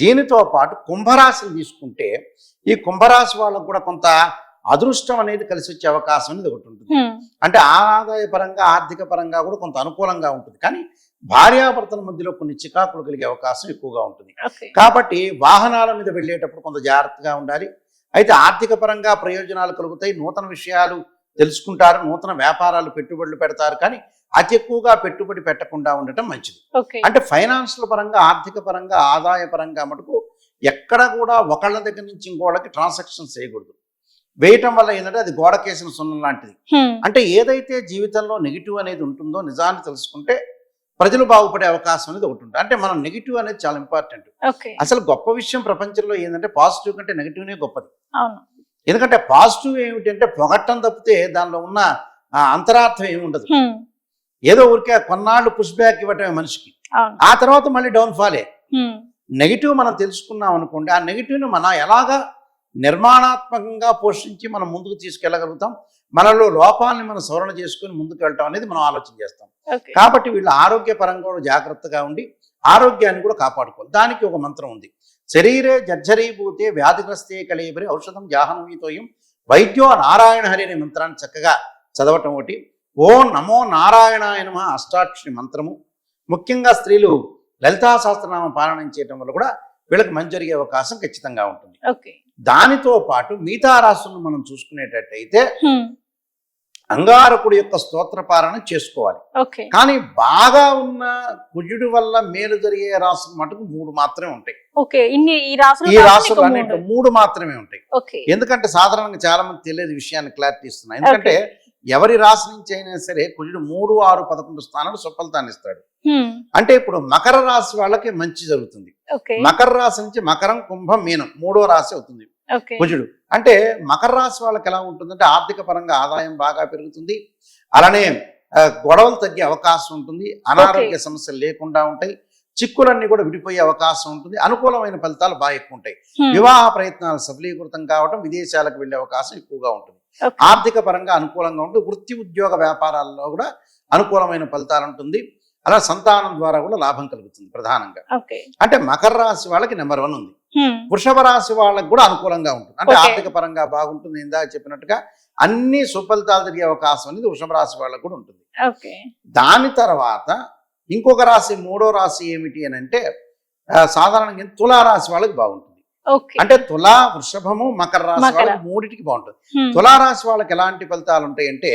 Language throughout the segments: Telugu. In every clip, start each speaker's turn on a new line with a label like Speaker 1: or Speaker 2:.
Speaker 1: దీనితో పాటు కుంభరాశిని తీసుకుంటే ఈ కుంభరాశి వాళ్ళకు కూడా కొంత అదృష్టం అనేది కలిసి వచ్చే అవకాశం అనేది ఒకటి ఉంటుంది. అంటే ఆదాయ పరంగా ఆర్థిక పరంగా కూడా కొంత అనుకూలంగా ఉంటుంది. కానీ భార్యాభర్తల మధ్యలో కొన్ని చికాకులు కలిగే అవకాశం ఎక్కువగా ఉంటుంది. కాబట్టి వాహనాల మీద వెళ్ళేటప్పుడు కొంత జాగ్రత్తగా ఉండాలి. అయితే ఆర్థిక పరంగా ప్రయోజనాలు కలుగుతాయి. నూతన విషయాలు తెలుసుకుంటారు. నూతన వ్యాపారాలు పెట్టుబడులు పెడతారు. కానీ అతి ఎక్కువగా పెట్టుబడి పెట్టకుండా ఉండటం మంచిది. అంటే ఫైనాన్షియల్ పరంగా ఆర్థిక పరంగా ఆదాయ పరంగా మటుకు ఎక్కడ కూడా ఒకళ్ళ దగ్గర నుంచి ఇంకోళ్ళకి ట్రాన్సాక్షన్స్ చేయకూడదు. వేయటం వల్ల ఏంటంటే అది గోడకేసిన సున్నం లాంటిది. అంటే ఏదైతే జీవితంలో నెగిటివ్ అనేది ఉంటుందో నిజాన్ని తెలుసుకుంటే ప్రజలు బాగుపడే అవకాశం అనేది ఒకటి ఉంటుంది. అంటే మనం నెగిటివ్ అనేది చాలా ఇంపార్టెంట్. అసలు గొప్ప విషయం ప్రపంచంలో ఏంటంటే పాజిటివ్ కంటే నెగిటివ్నే గొప్పది. ఎందుకంటే పాజిటివ్ ఏమిటంటే పొగట్టం తప్పితే దానిలో ఉన్న అంతరార్థం ఏమి ఉండదు. ఏదో ఊరికే కొన్నాళ్ళు పుష్ బ్యాక్ ఇవ్వటమే మనిషికి. ఆ తర్వాత మళ్ళీ డౌన్ ఫాలే. నెగిటివ్ మనం తెలుసుకున్నాం అనుకోండి ఆ నెగిటివ్ని మన ఎలాగా నిర్మాణాత్మకంగా పోషించి మనం ముందుకు తీసుకెళ్ళగలుగుతాం? మనలో లోపాలని మనం సవరణ చేసుకుని ముందుకు వెళ్ళటం అనేది మనం ఆలోచన చేస్తాం. కాబట్టి వీళ్ళు ఆరోగ్యపరంగా కూడా జాగ్రత్తగా ఉండి ఆరోగ్యాన్ని కూడా కాపాడుకోవాలి. దానికి ఒక మంత్రం ఉంది. శరీరే జర్జరీభూతే వ్యాధిగ్రస్తే కలేబరి ఔషధం జాహ్నవీతోయం. వైద్యో నారాయణ హరి అనే మంత్రాన్ని చక్కగా చదవటం ఒకటి. ఓం నమో నారాయణాయ నమ అష్టాక్షరి మంత్రము. ముఖ్యంగా స్త్రీలు లలితా సహస్రనామ పారాయణం చేయటం వల్ల కూడా వీళ్ళకి మంచి జరిగే అవకాశం ఖచ్చితంగా ఉంటుంది.
Speaker 2: ఓకే.
Speaker 1: దానితో పాటు మిగతా రాశులను మనం చూసుకునేటట్టయితే. అంగారకుడి యొక్క స్తోత్ర పారాయణ చేసుకోవాలి.
Speaker 2: ఓకే.
Speaker 1: కానీ బాగా ఉన్న కుజుడి వల్ల మేలు జరిగే రాసులు మటుకు మూడు మాత్రమే ఉంటాయి.
Speaker 2: ఈ రాసులు
Speaker 1: అన్నింటిలో
Speaker 2: మూడు.
Speaker 1: మాత్రమే ఉంటాయి. ఎందుకంటే సాధారణంగా చాలా మంది తెలియదు విషయాన్ని క్లారిటీ ఇస్తున్నా. ఎందుకంటే ఎవరి రాశి నుంచి అయినా సరే కుజుడు మూడు ఆరు పదకొండు స్థానాలు సుఫలితాన్ని ఇస్తాడు. అంటే ఇప్పుడు మకర రాశి వాళ్ళకి మంచి జరుగుతుంది. మకర రాశి నుంచి మకరం కుంభం మీనం మూడో రాశి అవుతుంది. కుజుడు అంటే మకర రాశి వాళ్ళకి ఎలా ఉంటుందంటే ఆర్థిక పరంగా ఆదాయం బాగా పెరుగుతుంది. అలానే గొడవలు తగ్గే అవకాశం ఉంటుంది. అనారోగ్య సమస్యలు లేకుండా ఉంటాయి. చిక్కులన్నీ కూడా విడిపోయే అవకాశం ఉంటుంది. అనుకూలమైన ఫలితాలు బాగా ఎక్కువ ఉంటాయి. వివాహ ప్రయత్నాలు సఫలీకృతం కావడం విదేశాలకు వెళ్ళే అవకాశం ఎక్కువగా ఉంటుంది. ఆర్థిక పరంగా అనుకూలంగా ఉంటుంది వృత్తి ఉద్యోగ వ్యాపారాల్లో కూడా అనుకూలమైన ఫలితాలు ఉంటుంది. అలా సంతానం ద్వారా కూడా లాభం కలుగుతుంది ప్రధానంగా. అంటే మకర రాశి వాళ్ళకి నెంబర్ వన్ ఉంది.
Speaker 2: హ్మ్.
Speaker 1: వృషభ రాశి వాళ్ళకి కూడా అనుకూలంగా ఉంటుంది. అంటే. ఆర్థిక పరంగా బాగుంటుంది ఇందాక చెప్పినట్టుగా అన్ని సుఫలితాలు జరిగే అవకాశం అనేది వృషభ రాశి వాళ్ళకి కూడా ఉంటుంది. దాని తర్వాత ఇంకొక రాశి మూడో రాశి ఏమిటి అని అంటే సాధారణంగా తులా రాశి వాళ్ళకి బాగుంటుంది. అంటే తులా వృషభము మకర రాశి. వాళ్ళకి మూడిటికి బాగుంటుంది. తులా రాశి వాళ్ళకి ఎలాంటి ఫలితాలు ఉంటాయంటే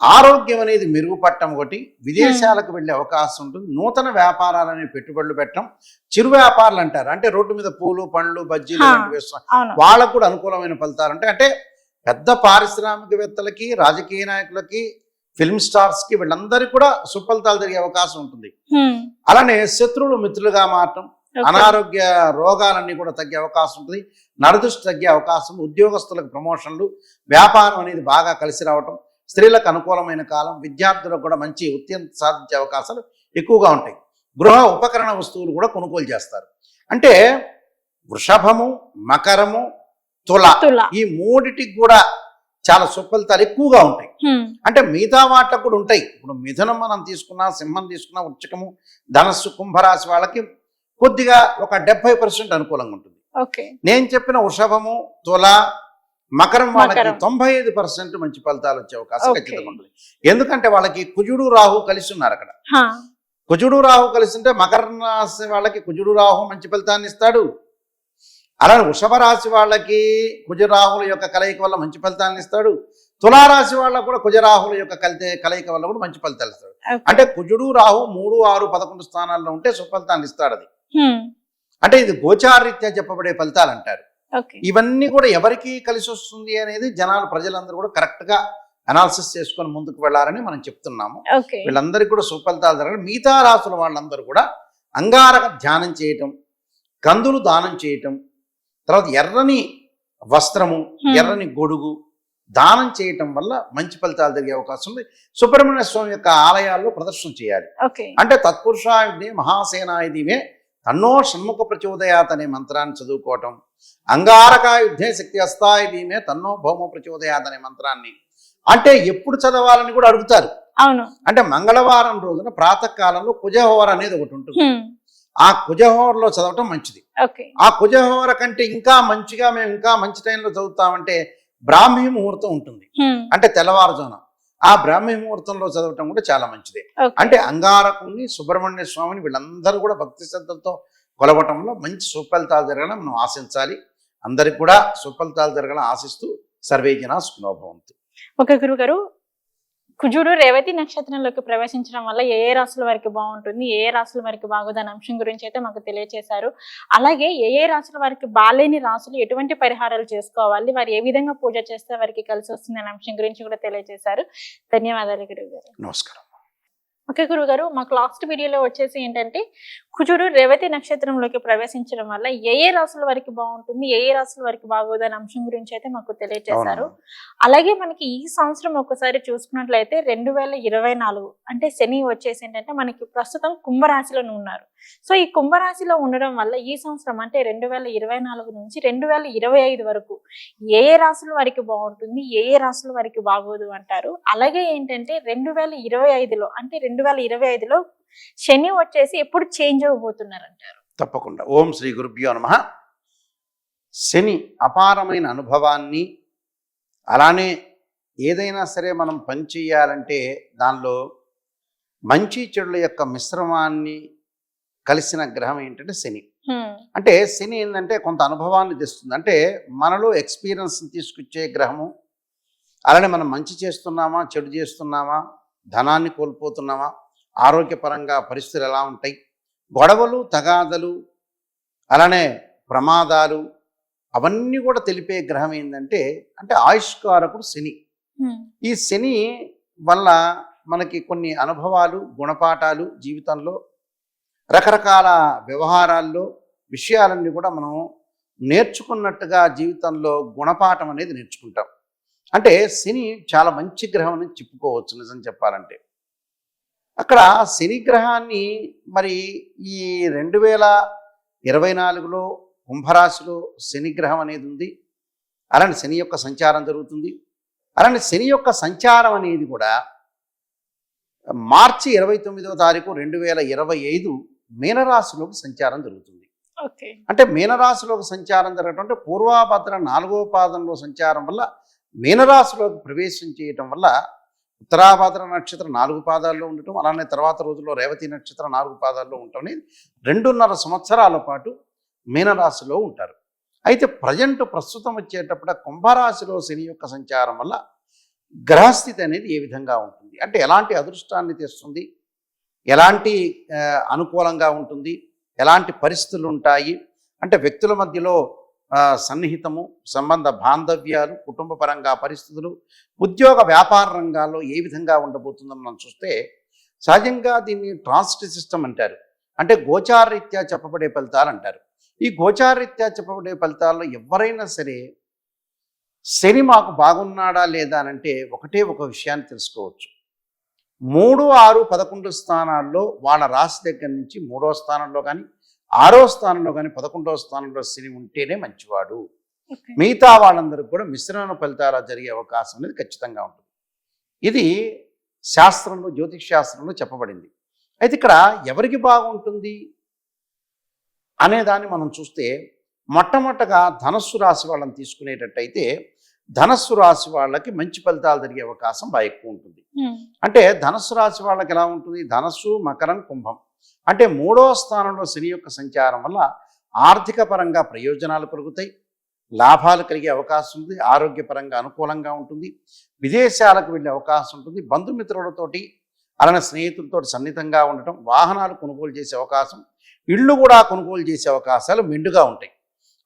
Speaker 1: ఆరోగ్యం అనేది మెరుగుపడటం ఒకటి విదేశాలకు వెళ్ళే అవకాశం ఉంటుంది నూతన వ్యాపారాలని పెట్టుబడులు పెట్టడం చిరు వ్యాపారాలు అంటారు అంటే రోడ్డు మీద పూలు పండ్లు బజ్జీలు
Speaker 2: హా.
Speaker 1: ఇలాంటివి వేస్తాం
Speaker 2: అవును
Speaker 1: వాళ్ళకు కూడా అనుకూలమైన ఫలితాలు ఉంటాయి అంటే పెద్ద పారిశ్రామికవేత్తలకి రాజకీయ నాయకులకి ఫిల్మ్ స్టార్స్కి వీళ్ళందరికీ కూడా సుఫలితాలు జరిగే అవకాశం ఉంటుంది. అలానే శత్రువులు మిత్రులుగా మారటం. అనారోగ్య రోగాలన్నీ కూడా తగ్గే అవకాశం ఉంటుంది. నరదృష్టి తగ్గే అవకాశం ఉద్యోగస్తులకు ప్రమోషన్లు వ్యాపారం అనేది బాగా కలిసి రావటం స్త్రీలకు అనుకూలమైన కాలం విద్యార్థులకు కూడా మంచి ఉత్తీర్ణత సాధించే అవకాశాలు ఎక్కువగా ఉంటాయి. గృహ ఉపకరణ వస్తువులు కూడా కొనుగోలు చేస్తారు. అంటే వృషభము మకరము తుల ఈ మూడిటికి కూడా చాలా సుఫలితాలు ఎక్కువగా ఉంటాయి. అంటే మిగతా వాటికి కూడా ఉంటాయి. ఇప్పుడు మిథునం మనం తీసుకున్నా సింహం తీసుకున్నా వృచ్చికము ధనస్సు కుంభరాశి వాళ్ళకి కొద్దిగా ఒక డెబ్బై పర్సెంట్ అనుకూలంగా ఉంటుంది నేను చెప్పిన వృషభము తుల మకరం వాళ్ళకి. తొంభై ఐదు పర్సెంట్ మంచి ఫలితాలు వచ్చే అవకాశం. ఖచ్చితంగా ఉంటుంది ఎందుకంటే వాళ్ళకి కుజుడు రాహు కలిసి ఉన్నారు అక్కడ. కుజుడు రాహు కలిసి ఉంటే మకర రాశి వాళ్ళకి కుజుడు రాహు మంచి ఫలితాన్ని ఇస్తాడు అలానే వృషభ రాశి వాళ్ళకి కుజరాహుల యొక్క కలయిక వల్ల మంచి ఫలితాన్ని ఇస్తాడు తులారాశి వాళ్ళకు కూడా కుజరాహుల యొక్క కలితే కలయిక వల్ల కూడా మంచి ఫలితాలు ఇస్తాడు. అంటే కుజుడు రాహు మూడు ఆరు పదకొండు స్థానాల్లో ఉంటే సుఫలితాన్ని ఇస్తాడు అది. అంటే ఇది గోచారీత్యా చెప్పబడే ఫలితాలు అంటారు ఇవన్నీ కూడా ఎవరికి కలిసి వస్తుంది అనేది జనాలు ప్రజలందరూ కూడా కరెక్ట్గా అనాలిసిస్ చేసుకొని ముందుకు వెళ్ళాలని మనం చెప్తున్నాము. వీళ్ళందరికీ కూడా సుఫలితాలు జరగడం మిగతా రాసుల వాళ్ళందరూ కూడా అంగారక ధ్యానం చేయటం కందులు దానం చేయటం తర్వాత ఎర్రని వస్త్రము
Speaker 2: Hmm.
Speaker 1: ఎర్రని గొడుగు దానం చేయటం వల్ల మంచి ఫలితాలు జరిగే అవకాశం ఉంది. సుబ్రహ్మణ్య స్వామి యొక్క ఆలయాల్లో ప్రదర్శన చేయాలి. అంటే తత్పురుషాయుధే మహాసేనాయుధిమే తన్నో షణ్ముఖ ప్రచోదయాత్ అనే మంత్రాన్ని చదువుకోవటం. అంగారకాయుద్ధే శక్తి అస్తాయుధీమే తన్నో భౌమ ప్రచోదయాత్ అనే మంత్రాన్ని. అంటే ఎప్పుడు చదవాలని కూడా అడుగుతారు.
Speaker 2: అవును.
Speaker 1: అంటే మంగళవారం రోజున ప్రాతకాలంలో కుజహోర అనేది ఒకటి ఉంటుంది. ఆ కుజహోరలో చదవటం మంచిది. ఆ కుజహోర కంటే ఇంకా మంచిగా మేము ఇంకా మంచి టైంలో చదువుతామంటే బ్రాహ్మీ ముహూర్తం ఉంటుంది. అంటే తెల్లవారుజామున. ఆ బ్రాహ్మీ ముహూర్తంలో చదవటం కూడా చాలా మంచిదే. అంటే అంగారకుని సుబ్రహ్మణ్య స్వామిని వీళ్ళందరూ కూడా భక్తి శ్రద్ధలతో కొలవటంలో మంచి సుఫలితాలు జరగాలని మనం ఆశించాలి. అందరికి కూడా సుఫలితాలు జరగాలని ఆశిస్తూ సర్వే జన సుఖనోభవంతు
Speaker 2: ఓకే గురువు గారు కుజుడు రేవతి నక్షత్రంలోకి ప్రవేశించడం వల్ల ఏ ఏ రాసుల వారికి బాగుంటుంది ఏ ఏ రాసుల వారికి బాగోదనే అంశం గురించి అయితే మాకు తెలియజేశారు అలాగే ఏ ఏ రాసుల వారికి బాలేని రాసులు ఎటువంటి పరిహారాలు చేసుకోవాలి వారు ఏ విధంగా పూజ చేస్తే వారికి కలిసి వస్తుంది అనే అంశం గురించి కూడా తెలియజేశారు ధన్యవాదాలు గురువు గారు
Speaker 1: నమస్కారం.
Speaker 2: ఓకే గురువు గారు మాకు లాస్ట్ వీడియోలో వచ్చేసి ఏంటంటే కుజుడు రేవతి నక్షత్రంలోకి ప్రవేశించడం వల్ల ఏ ఏ రాసుల వారికి బాగుంటుంది ఏ ఏ రాసుల వారికి బాగోదు అనే అంశం గురించి అయితే మాకు తెలియజేశారు. అలాగే మనకి ఈ సంవత్సరం ఒకసారి చూసుకున్నట్లయితే రెండు వేల ఇరవై నాలుగు అంటే శని వచ్చేసి ఏంటంటే మనకి ప్రస్తుతం కుంభరాశిలో ఉన్నారు. సో ఈ కుంభరాశిలో ఉండడం వల్ల ఈ సంవత్సరం అంటే రెండు వేల ఇరవై నాలుగు నుంచి రెండు వేల ఇరవై ఐదు వరకు ఏ ఏ రాసుల వారికి బాగుంటుంది ఏ ఏ రాసుల వారికి బాగోదు అంటారు. అలాగే ఏంటంటే రెండు వేల ఇరవై ఐదులో అంటే రెండు వేల ఇరవై ఐదులో శని వచ్చేసి ఎప్పుడు చేంజ్ అవ్వబోతున్నారు అంటారు
Speaker 1: తప్పకుండా. ఓం శ్రీ గురుభ్యో నమ. శని అపారమైన అనుభవాన్ని అలానే ఏదైనా సరే మనం పని చేయాలంటే దానిలో మంచి చెడుల యొక్క మిశ్రమాన్ని కలిసిన గ్రహం ఏంటంటే శని. అంటే శని ఏంటంటే కొంత అనుభవాన్ని తెస్తుంది. అంటే మనలో ఎక్స్పీరియన్స్ తీసుకొచ్చే గ్రహము. అలానే మనం మంచి చేస్తున్నామా చెడు చేస్తున్నామా ధనాన్ని కోల్పోతున్నామా ఆరోగ్యపరంగా పరిస్థితులు ఎలా ఉంటాయి? గొడవలు తగాదలు అలానే ప్రమాదాలు అవన్నీ కూడా తెలిపే గ్రహం ఏంటంటే అంటే ఆయుష్కారకుడు శని. ఈ శని వల్ల మనకి కొన్ని అనుభవాలు గుణపాఠాలు జీవితంలో రకరకాల వ్యవహారాల్లో విషయాలన్నీ కూడా మనం నేర్చుకున్నట్టుగా జీవితంలో గుణపాఠం అనేది నేర్చుకుంటాం. అంటే శని చాలా మంచి గ్రహం అని చెప్పుకోవచ్చు నిజం చెప్పాలంటే. అక్కడ శని గ్రహాన్ని మరి ఈ రెండు వేల ఇరవై నాలుగులో కుంభరాశిలో శని గ్రహం అనేది ఉంది. అలానే శని యొక్క సంచారం జరుగుతుంది. అలానే శని యొక్క సంచారం అనేది కూడా మార్చి ఇరవై తొమ్మిదవ తారీఖు రెండు వేల ఇరవై ఐదు మీనరాశిలోకి సంచారం జరుగుతుంది. అంటే మీనరాశిలోకి సంచారం జరగటం అంటే పూర్వాభద్ర నాలుగవ పాదంలో సంచారం వల్ల మీనరాశిలోకి ప్రవేశం చేయటం వల్ల ఉత్తరాభాద్ర నక్షత్రం నాలుగు పాదాల్లో ఉండటం అలానే తర్వాత రోజుల్లో రేవతి నక్షత్రం నాలుగు పాదాల్లో ఉండటం అనేది రెండున్నర సంవత్సరాల పాటు మీనరాశిలో ఉంటారు. అయితే ప్రజెంట్ ప్రస్తుతం వచ్చేటప్పుడు కుంభరాశిలో శని యొక్క సంచారం వల్ల గ్రహస్థితి అనేది ఏ విధంగా ఉంటుంది? అంటే ఎలాంటి అదృష్టాన్ని తెస్తుంది? ఎలాంటి అనుకూలంగా ఉంటుంది? ఎలాంటి పరిస్థితులు ఉంటాయి? అంటే వ్యక్తుల మధ్యలో సన్నిహితము సంబంధ బాంధవ్యాలు కుటుంబ పరంగా పరిస్థితులు ఉద్యోగ వ్యాపార రంగాల్లో ఏ విధంగా ఉండబోతుందో మనం చూస్తే సహజంగా దీన్ని ట్రాన్సిట్ సిస్టమ్ అంటారు. అంటే గోచారరీత్యా చెప్పబడే ఫలితాలు అంటారు. ఈ గోచారరీత్యా చెప్పబడే ఫలితాల్లో ఎవరైనా సరే శని మాకు బాగున్నాడా లేదా అని అంటే ఒకటే ఒక విషయాన్ని తెలుసుకోవచ్చు. మూడు ఆరు పదకొండు స్థానాల్లో వాళ్ళ రాశి దగ్గర నుంచి మూడో స్థానంలో కానీ ఆరో స్థానంలో కానీ పదకొండవ స్థానంలో శని ఉంటేనే మంచివాడు. మిగతా వాళ్ళందరికీ కూడా మిశ్రమ ఫలితాలు జరిగే అవకాశం అనేది ఖచ్చితంగా ఉంటుంది. ఇది శాస్త్రంలో జ్యోతిష్ శాస్త్రంలో చెప్పబడింది. అయితే ఇక్కడ ఎవరికి బాగుంటుంది? అనే దాన్ని మనం చూస్తే మొట్టమొదటగా ధనస్సు రాశి వాళ్ళని తీసుకునేటట్టయితే ధనస్సు రాశి వాళ్ళకి మంచి ఫలితాలు జరిగే అవకాశం బాగా ఎక్కువ ఉంటుంది. అంటే ధనస్సు రాశి వాళ్ళకి ఎలా ఉంటుంది? ధనస్సు మకరం కుంభం. అంటే మూడో స్థానంలో శని యొక్క సంచారం వల్ల ఆర్థిక పరంగా ప్రయోజనాలు పెరుగుతాయి లాభాలు కలిగే అవకాశం ఉంది ఆరోగ్యపరంగా అనుకూలంగా ఉంటుంది విదేశాలకు వెళ్ళే అవకాశం ఉంటుంది బంధుమిత్రులతోటి అలానే స్నేహితులతో సన్నిహితంగా ఉండటం వాహనాలు కొనుగోలు చేసే అవకాశం ఇళ్ళు కూడా కొనుగోలు చేసే అవకాశాలు మెండుగా ఉంటాయి.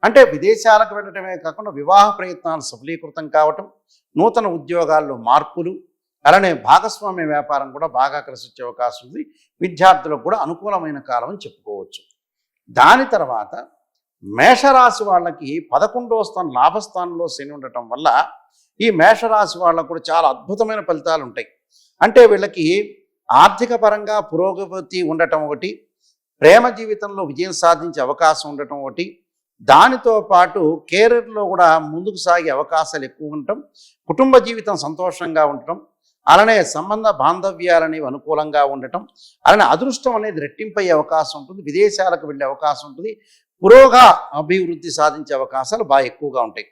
Speaker 1: అంటే విదేశాలకు వెళ్ళటమే కాకుండా వివాహ ప్రయత్నాలు సఫలీకృతం కావటం నూతన ఉద్యోగాల్లో మార్పులు అలానే భాగస్వామ్య వ్యాపారం కూడా బాగా కలిసి అవకాశం ఉంది. విద్యార్థులకు కూడా అనుకూలమైన కాలం అని చెప్పుకోవచ్చు. దాని తర్వాత మేషరాశి వాళ్ళకి పదకొండవ స్థానం లాభస్థానంలో శని ఉండటం వల్ల ఈ మేషరాశి వాళ్ళకు కూడా చాలా అద్భుతమైన ఫలితాలు ఉంటాయి. అంటే వీళ్ళకి ఆర్థిక పరంగా పురోగతి ఉండటం ఒకటి ప్రేమ జీవితంలో విజయం సాధించే అవకాశం ఉండటం ఒకటి దానితో పాటు కెరీర్లో కూడా ముందుకు సాగే అవకాశాలు ఎక్కువ ఉండటం కుటుంబ జీవితం సంతోషంగా ఉండటం అలానే సంబంధ బాంధవ్యాలు అనేవి అనుకూలంగా ఉండటం అలానే అదృష్టం అనేది రెట్టింపయ్యే అవకాశం ఉంటుంది విదేశాలకు వెళ్ళే అవకాశం ఉంటుంది పురోగా అభివృద్ధి సాధించే అవకాశాలు బాగా ఎక్కువగా ఉంటాయి.